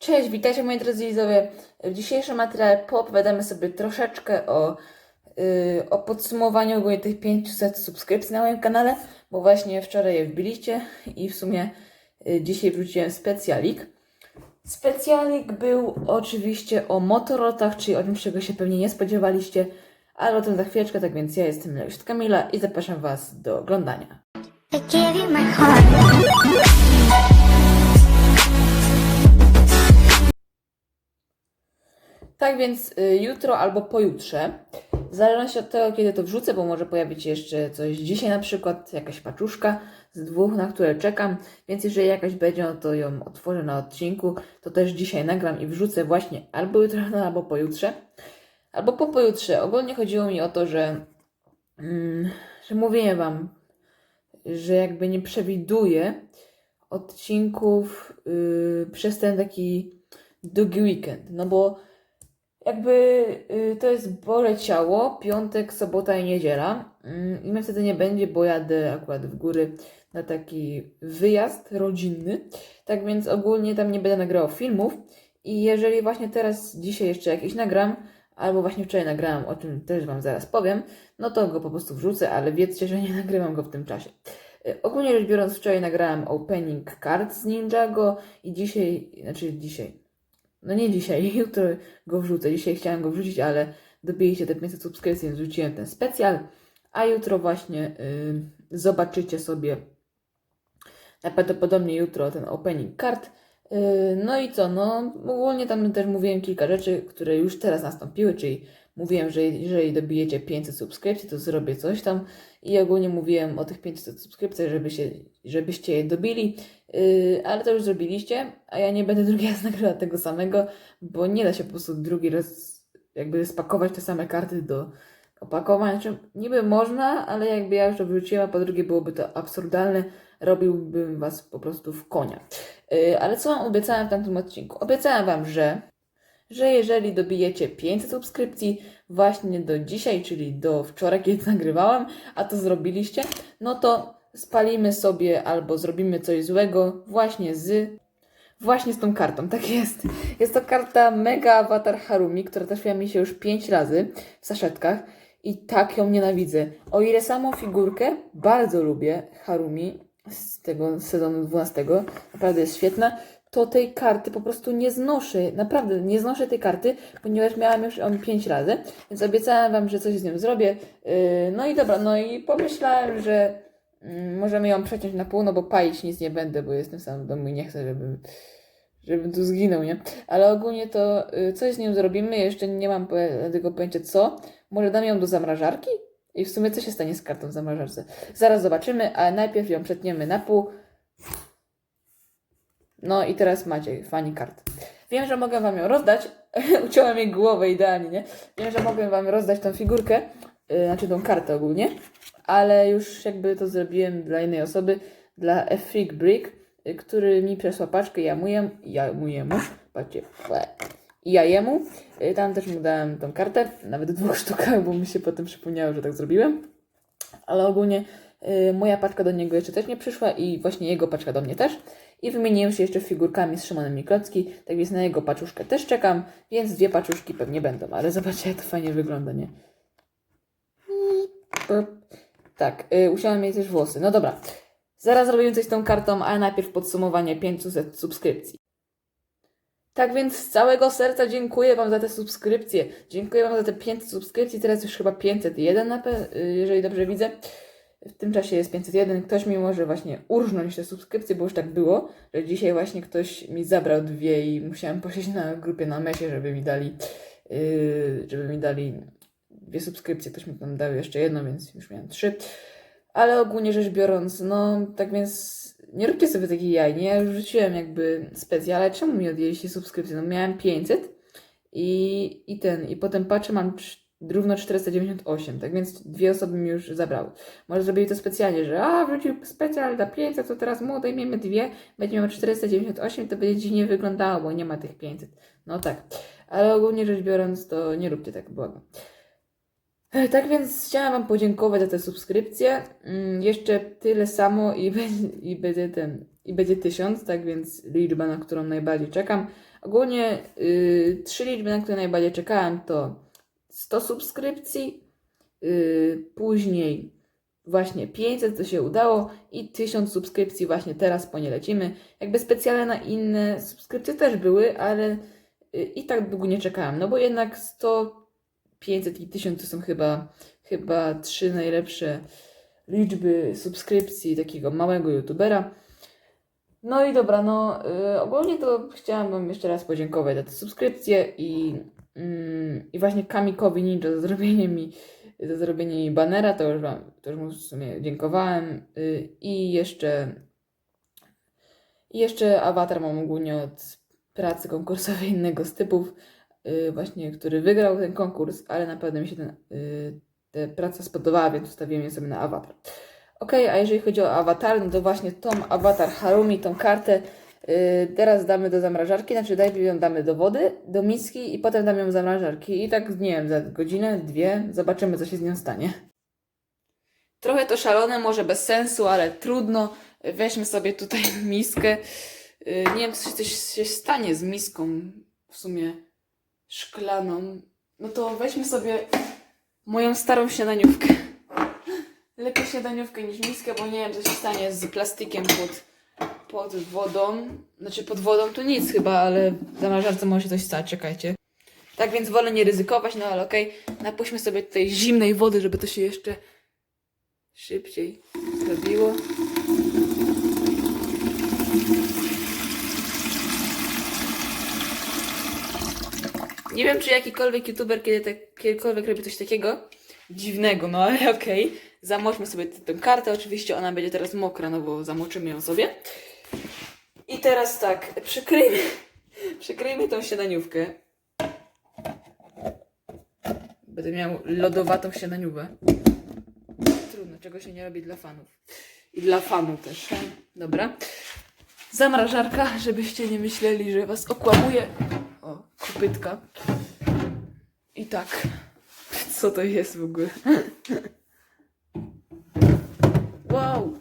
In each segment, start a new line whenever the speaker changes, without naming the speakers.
Cześć, witajcie moi drodzy widzowie. W dzisiejszym materiale poopowiadamy sobie troszeczkę o, yy, o podsumowaniu ogólnie tych 500 subskrypcji na moim kanale, bo właśnie wczoraj je wbiliście i w sumie yy, dzisiaj wrzuciłem specjalik. Specjalik był oczywiście o motorotach, czyli o czymś, czego się pewnie nie spodziewaliście, ale o tym za chwileczkę, tak więc ja jestem Leusz Kamila i zapraszam Was do oglądania.
I
Tak więc y, jutro albo pojutrze, w zależności od tego, kiedy to wrzucę, bo może pojawić się jeszcze coś dzisiaj na przykład, jakaś paczuszka z dwóch, na które czekam, więc jeżeli jakaś będzie, no to ją otworzę na odcinku, to też dzisiaj nagram i wrzucę właśnie albo jutro, no, albo pojutrze, albo po pojutrze. Ogólnie chodziło mi o to, że, mm, że mówiłem Wam, że jakby nie przewiduję odcinków yy, przez ten taki długi weekend, no bo jakby y, to jest Boże Ciało, piątek, sobota i niedziela. Mm, I mnie wtedy nie będzie, bo jadę akurat w góry na taki wyjazd rodzinny. Tak więc ogólnie tam nie będę nagrał filmów. I jeżeli właśnie teraz, dzisiaj jeszcze jakiś nagram, albo właśnie wczoraj nagrałam, o czym też Wam zaraz powiem, no to go po prostu wrzucę, ale wiedzcie, że nie nagrywam go w tym czasie. Y, Ogólnie rzecz biorąc, wczoraj nagrałam opening card z Ninjago i dzisiaj, znaczy dzisiaj, no nie dzisiaj, jutro go wrzucę. Dzisiaj chciałam go wrzucić, ale dobiliście te 500 subskrypcji, więc wrzuciłem ten specjal. A jutro właśnie y, zobaczycie sobie najprawdopodobniej jutro ten opening card. Y, no i co, no ogólnie tam też mówiłem kilka rzeczy, które już teraz nastąpiły, czyli mówiłem, że jeżeli dobijecie 500 subskrypcji, to zrobię coś tam. I ogólnie mówiłem o tych 500 subskrypcjach, żeby się, żebyście je dobili, yy, ale to już zrobiliście, a ja nie będę drugi raz nagrywała tego samego, bo nie da się po prostu drugi raz jakby spakować te same karty do opakowań. Znaczy, niby można, ale jakby ja już to a po drugie byłoby to absurdalne, robiłbym was po prostu w konia. Yy, ale co wam obiecałem w tamtym odcinku? Obiecałem wam, że że jeżeli dobijecie 500 subskrypcji właśnie do dzisiaj, czyli do wczoraj, kiedy nagrywałam, a to zrobiliście, no to spalimy sobie albo zrobimy coś złego właśnie z właśnie z tą kartą. Tak jest. Jest to karta Mega Avatar Harumi, która trafiła mi się już 5 razy w saszetkach i tak ją nienawidzę. O ile samą figurkę bardzo lubię Harumi z tego sezonu 12, naprawdę jest świetna, to tej karty po prostu nie znoszę. Naprawdę nie znoszę tej karty, ponieważ miałam już ją 5 razy, więc obiecałam Wam, że coś z nią zrobię. Yy, no i dobra, no i pomyślałem, że mm, możemy ją przeciąć na pół, no bo palić nic nie będę, bo jestem sam w domu i nie chcę, żeby żebym tu zginął, nie? Ale ogólnie to y, coś z nią zrobimy, jeszcze nie mam tego pojęcia co. Może dam ją do zamrażarki? I w sumie co się stanie z kartą w zamrażarce? Zaraz zobaczymy, ale najpierw ją przetniemy na pół. No i teraz macie fani kart. Wiem, że mogę wam ją rozdać. Uciąłem jej głowę idealnie, nie? Wiem, że mogę wam rozdać tą figurkę, yy, znaczy tą kartę ogólnie, ale już jakby to zrobiłem dla innej osoby, dla F Freak Brick, yy, który mi przesłał paczkę, ja mu jem, ja mu jemu, patrzcie. I ja jemu. Yy, tam też mu dałem tą kartę, nawet dwóch sztukach, bo mi się potem przypomniało, że tak zrobiłem. Ale ogólnie yy, moja paczka do niego jeszcze też nie przyszła i właśnie jego paczka do mnie też. I wymieniłem się jeszcze figurkami z Szymonem Miklocki, tak więc na jego paczuszkę też czekam, więc dwie paczuszki pewnie będą, ale zobaczcie jak to fajnie wygląda, nie? Tak, yy, usiąłem jej też włosy. No dobra, zaraz zrobimy coś z tą kartą, ale najpierw podsumowanie 500 subskrypcji. Tak więc z całego serca dziękuję Wam za te subskrypcje. Dziękuję Wam za te 500 subskrypcji. Teraz już chyba 501, na y, jeżeli dobrze widzę. W tym czasie jest 501. Ktoś mi może właśnie urżnąć te subskrypcje, bo już tak było, że dzisiaj właśnie ktoś mi zabrał dwie i musiałem posiedzieć na grupie na mesie, żeby mi dali, yy, żeby mi dali dwie subskrypcje. Ktoś mi tam dał jeszcze jedną, więc już miałem trzy. Ale ogólnie rzecz biorąc, no tak więc nie róbcie sobie takich jaj, nie? Ja już rzuciłem jakby specjal, czemu mi odjęliście subskrypcję? No miałem 500 i, i ten, i potem patrzę, mam równo 498, tak więc dwie osoby mi już zabrały. Może zrobili to specjalnie, że a, wrócił specjal za 500, to teraz mu odejmiemy dwie, będziemy miał 498, to będzie dziwnie wyglądało, bo nie ma tych 500. No tak, ale ogólnie rzecz biorąc, to nie róbcie tak, błagam. E, Tak więc chciałam Wam podziękować za te subskrypcje. Mm, Jeszcze tyle samo i będzie, i będzie ten, i będzie tysiąc, tak więc liczba, na którą najbardziej czekam. Ogólnie y, trzy liczby, na które najbardziej czekałem to 100 subskrypcji, y, później właśnie 500, to się udało i 1000 subskrypcji właśnie teraz po nie lecimy. Jakby specjalne na inne subskrypcje też były, ale y, i tak długo nie czekałem, no bo jednak 100 500 i 1000 to są chyba, chyba trzy najlepsze liczby subskrypcji takiego małego youtubera. No i dobra, no y, ogólnie to chciałam Wam jeszcze raz podziękować za te subskrypcje i, mm, i właśnie Kamikowi Ninja za zrobienie mi, za zrobienie mi banera, to już to już mu w sumie dziękowałem y, i jeszcze i jeszcze awatar mam ogólnie od pracy konkursowej innego z typów, y, właśnie, który wygrał ten konkurs, ale naprawdę mi się ten, y, ta praca spodobała, więc ustawiłem je sobie na awatar. Ok, a jeżeli chodzi o awatar, no to właśnie tą awatar Harumi, tą kartę y, teraz damy do zamrażarki, znaczy najpierw ją damy do wody, do miski i potem damy ją do zamrażarki i tak, nie wiem, za godzinę, dwie zobaczymy, co się z nią stanie. Trochę to szalone, może bez sensu, ale trudno. Weźmy sobie tutaj miskę. Y, Nie wiem, coś się stanie z miską w sumie szklaną. No to weźmy sobie moją starą śniadaniówkę. Lepiej śniadaniówkę niż miskę, bo nie wiem, co się stanie z plastikiem pod, pod wodą. Znaczy pod wodą to nic chyba, ale w zamrażarce może się coś stać, czekajcie. Tak więc wolę nie ryzykować, no ale okej. Napuśćmy sobie tutaj zimnej wody, żeby to się jeszcze szybciej zrobiło. Nie wiem, czy jakikolwiek youtuber kiedy tak, kiedykolwiek robi coś takiego dziwnego, no ale okej. Zamoczmy sobie tę kartę. Oczywiście ona będzie teraz mokra, no bo zamoczymy ją sobie. I teraz tak, przykryjmy, przykryjmy tą śniadaniówkę. Będę miał lodowatą śniadaniówę. Trudno, czego się nie robi dla fanów. I dla fanów też. Dobra. Zamrażarka, żebyście nie myśleli, że was okłamuje. O, kopytka. I tak. Co to jest w ogóle? Wow.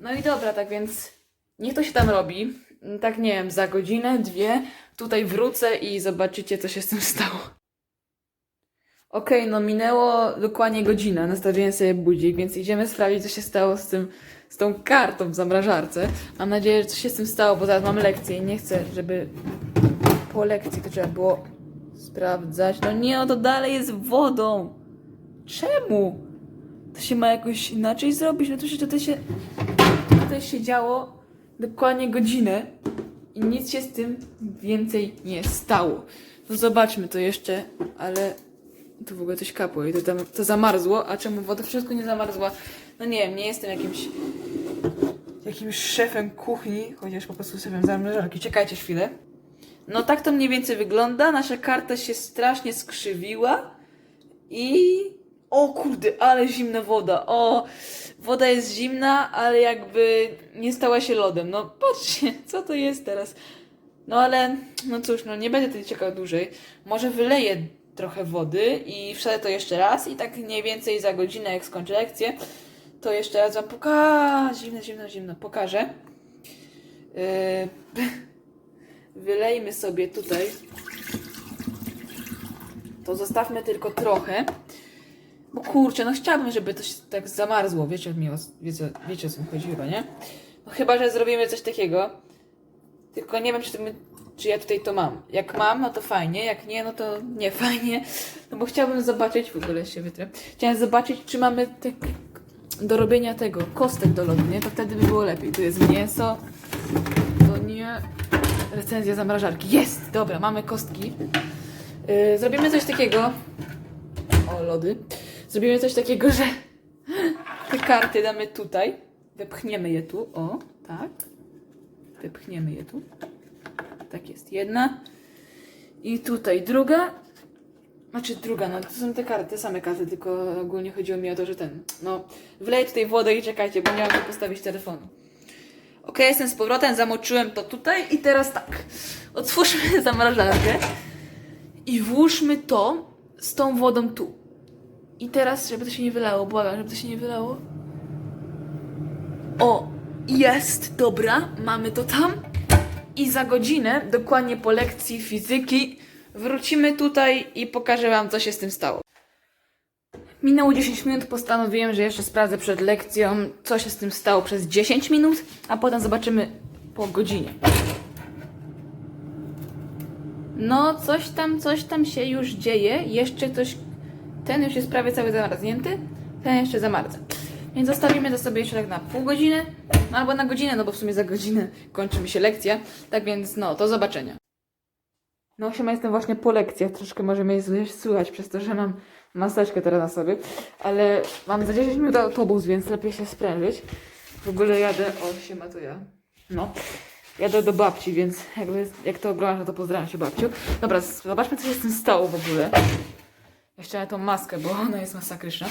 No i dobra, tak więc niech to się tam robi. Tak nie wiem, za godzinę, dwie tutaj wrócę i zobaczycie, co się z tym stało. Okej, no minęło dokładnie godzina, nastawiłem sobie budzik, więc idziemy sprawdzić, co się stało z tym, z tą kartą w zamrażarce. Mam nadzieję, że coś się z tym stało, bo zaraz mam lekcję i nie chcę, żeby po lekcji to trzeba było sprawdzać. No nie, no to dalej jest wodą. Czemu? To się ma jakoś inaczej zrobić? No to się tutaj się, tutaj się działo dokładnie godzinę i nic się z tym więcej nie stało. No zobaczmy to jeszcze, ale tu w ogóle coś kapło i to, tam, to zamarzło, a czemu woda w środku nie zamarzła? No nie wiem, nie jestem jakimś jakimś szefem kuchni, chociaż po prostu sobie zamrażarki. Czekajcie chwilę. No tak to mniej więcej wygląda. Nasza karta się strasznie skrzywiła i... O kurde, ale zimna woda. O, woda jest zimna, ale jakby nie stała się lodem. No patrzcie, co to jest teraz. No ale, no cóż, no nie będę tutaj czekał dłużej. Może wyleję trochę wody i wsadzę to jeszcze raz i tak mniej więcej za godzinę, jak skończę lekcję, to jeszcze raz wam pokażę. Zimno, zimno, zimno. Pokażę. Yy, wylejmy sobie tutaj. To zostawmy tylko trochę. Bo kurczę, no chciałabym, żeby to się tak zamarzło. Wiecie, mi o- wiecie, wiecie o co mi chodzi chyba, nie? No chyba, że zrobimy coś takiego. Tylko nie wiem, czy, to my, czy ja tutaj to mam. Jak mam, no to fajnie. Jak nie, no to nie fajnie. No bo chciałabym zobaczyć, w ogóle się wytrę. Chciałem zobaczyć, czy mamy te do robienia tego, kostek do lodu, nie? To wtedy by było lepiej. Tu jest mięso. To nie. Recenzja zamrażarki. Jest! Dobra, mamy kostki. Yy, zrobimy coś takiego. O, lody. Zrobimy coś takiego, że te karty damy tutaj. Wepchniemy je tu. O, tak. Wypchniemy je tu. Tak jest. Jedna. I tutaj druga. Znaczy druga, no to są te karty, te same karty, tylko ogólnie chodziło mi o to, że ten. No, wleję tutaj wodę i czekajcie, bo nie mam postawić telefonu. Ok, jestem z powrotem, zamoczyłem to tutaj i teraz tak. Otwórzmy zamrażarkę. i włóżmy to z tą wodą tu. I teraz, żeby to się nie wylało, błagam, żeby to się nie wylało. O, jest, dobra, mamy to tam. I za godzinę, dokładnie po lekcji fizyki, wrócimy tutaj i pokażę Wam, co się z tym stało. Minęło 10 minut, postanowiłem, że jeszcze sprawdzę przed lekcją, co się z tym stało przez 10 minut, a potem zobaczymy po godzinie. No, coś tam, coś tam się już dzieje. Jeszcze ktoś. Ten już jest prawie cały zamarznięty, ten jeszcze zamarza. Więc zostawimy to sobie jeszcze tak na pół godziny, no albo na godzinę, no bo w sumie za godzinę kończy mi się lekcja. Tak więc, no, do zobaczenia. No, siema, jestem właśnie po lekcjach. Troszkę może mnie słychać przez to, że mam maseczkę teraz na sobie, ale mam za 10 minut autobus, więc lepiej się sprężyć. W ogóle jadę, o, siema, to ja. No. Jadę do babci, więc jakby jak to oglądasz, to pozdrawiam się babciu. Dobra, zobaczmy, co się z tym stało w ogóle. Jeszcze na tą maskę, bo ona jest masakryczna.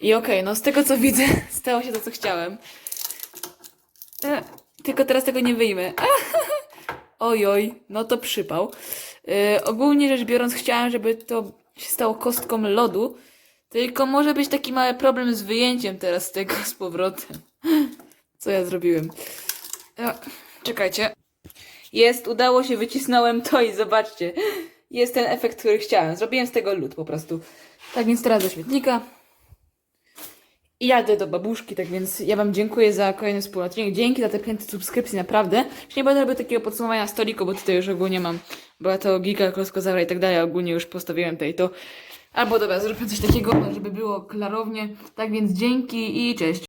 I okej, no z tego co widzę, stało się to, co chciałem. E, tylko teraz tego nie wyjmę. Oj, oj, no to przypał. E, ogólnie rzecz biorąc, chciałem, żeby to się stało kostką lodu. Tylko może być taki mały problem z wyjęciem teraz tego z powrotem. Co ja zrobiłem? E, czekajcie. Jest, udało się, wycisnąłem to i zobaczcie. Jest ten efekt, który chciałem. Zrobiłem z tego lód po prostu. Tak więc teraz do śmietnika. I jadę do babuszki, tak więc ja Wam dziękuję za kolejny wspólny. Dzięki za te 500 subskrypcji, naprawdę. Już nie będę robił takiego podsumowania stoliku, bo tutaj już ogólnie mam. Była to giga, klockozawra i tak dalej. Ogólnie już postawiłem tutaj to. Albo dobra, zróbmy coś takiego, żeby było klarownie. Tak więc dzięki i cześć.